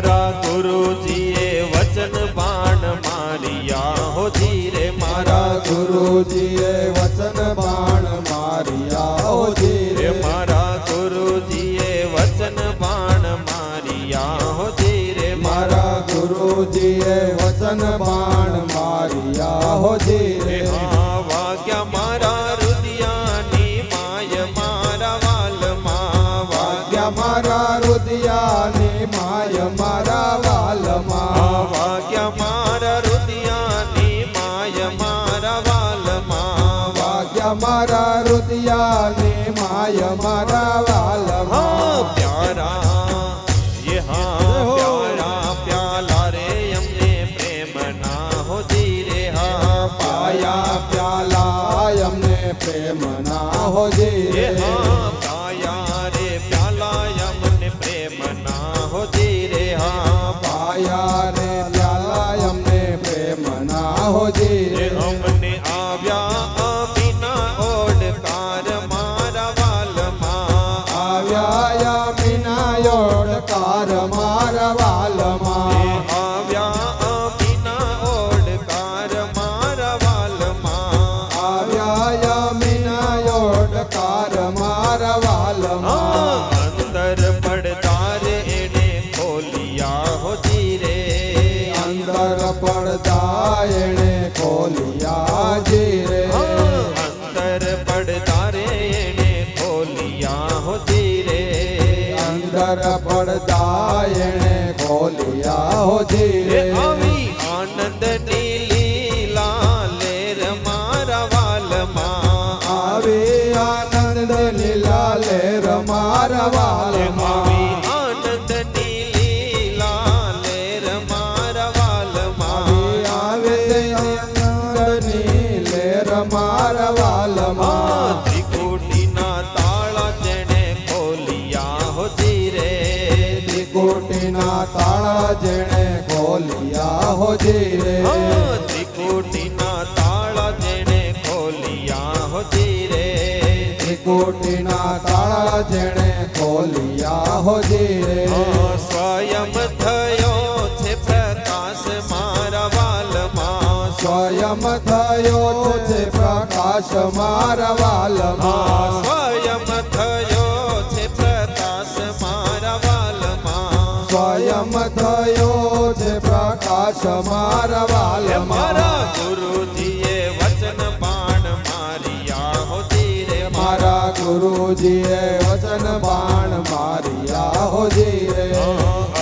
મારા ગુરુજીએ વચન બાણ મારિયા હો ધીરે મારા ગુરુજીએ વચન બાણ મારિયા હો ધીરે મારા ગુરુજીએ વચન બાણ મારિયા હો ધીરે મારા ગુરુજીએ વચન બાણ મારિયા હો ધીરે. હા, વાગ્યા વાગ્યા રુદિયા ને માય મારા હા વાલમાં પ્યારા યે હો. પ્યારા પ્યાલા રે અમને પ્રેમ ના હો ધીરે હા પાયા પ્યાલા અમને પ્રેમ ના હો ધીરે હા એણે ખોલિયા હો ખોલિયા હો જીરે ત્રિકુટીના તાળા જેણે ખોલિયા હો ધીરે ત્રિકોટીના તાળા જેણે ખોલિયા હો જીરે સ્વયં થયો છે પ્રકાશ મારા વાલમાં. સ્વયં થયો છે પ્રકાશ મારા વાલમાં. પ્રકાશ મારા હે વાલમાં. મારા ગુરુજીએ વચન બાણ મારિયા હો રે મારા. ગુરુજીએ વચન બાણ મારિયા હો રે.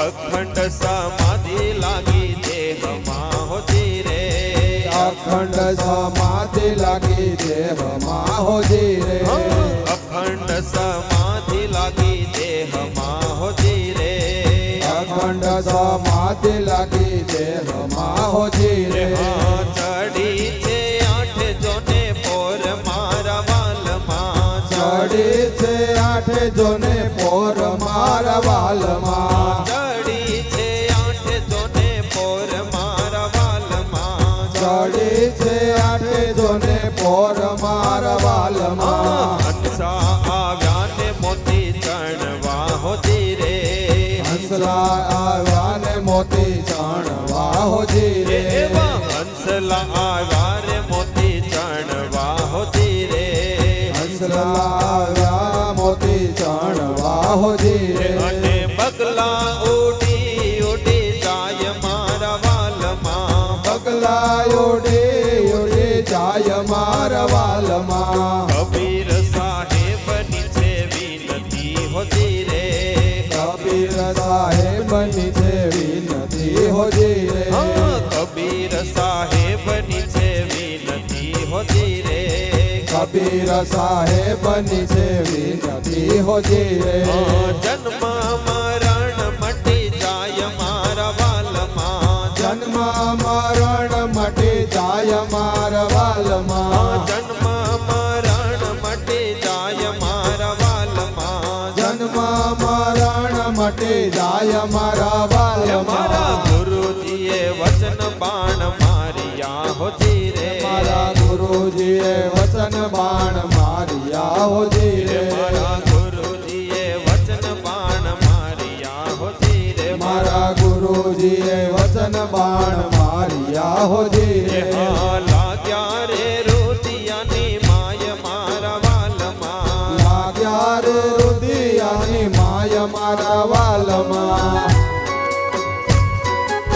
અખંડ સમાધિ લાગી દેહમાં હો રે. અખંડ સમાધિ લાગી દેહમાં હો રે. અખંડ સમાધિ લાગી દેહમાં હો રે. અખંડ હો જીરે હા, ચડી છે આઠ જોને પોર મારા વાલમાં. ચડી છે આઠ જોને પોર મારા વાલમાં. ચડી છે આઠ જોને પોર મારા વાલમાં. ચડી છે આઠ જોને પોર મારા વાલમાં. હંસા આવ્યા ને મોતી ચણવા હંસલા આવ્યા ને મોતી ચણવા હો જીરે એવા હંસલા આવ્યા રે મોતી ચણવા હો ધીરે. હંસલા આવ્યા મોતી ચણવા હો જીરે અને બગલા ઉડી ઉડી જાય મારા વાલમાં. પગલા યોડે યોડે જાય મારા વાલમાં. કબીર સાહેબની છે વિનતી હો ધીરે કબીર સાહેબની છે વિનતી કબીર સાહેબની છે વિનતી હો હા, જન્મ મરણ મટી જાય મારા વાલમાં. જન્મ મરણ મટી જાય મારા વાલમાં. જન્મ મરણ મટી જાય મારા વાલમાં. જન્મ મરણ મટી જાય મારા વાલમાં. ગુરુજીએ વચન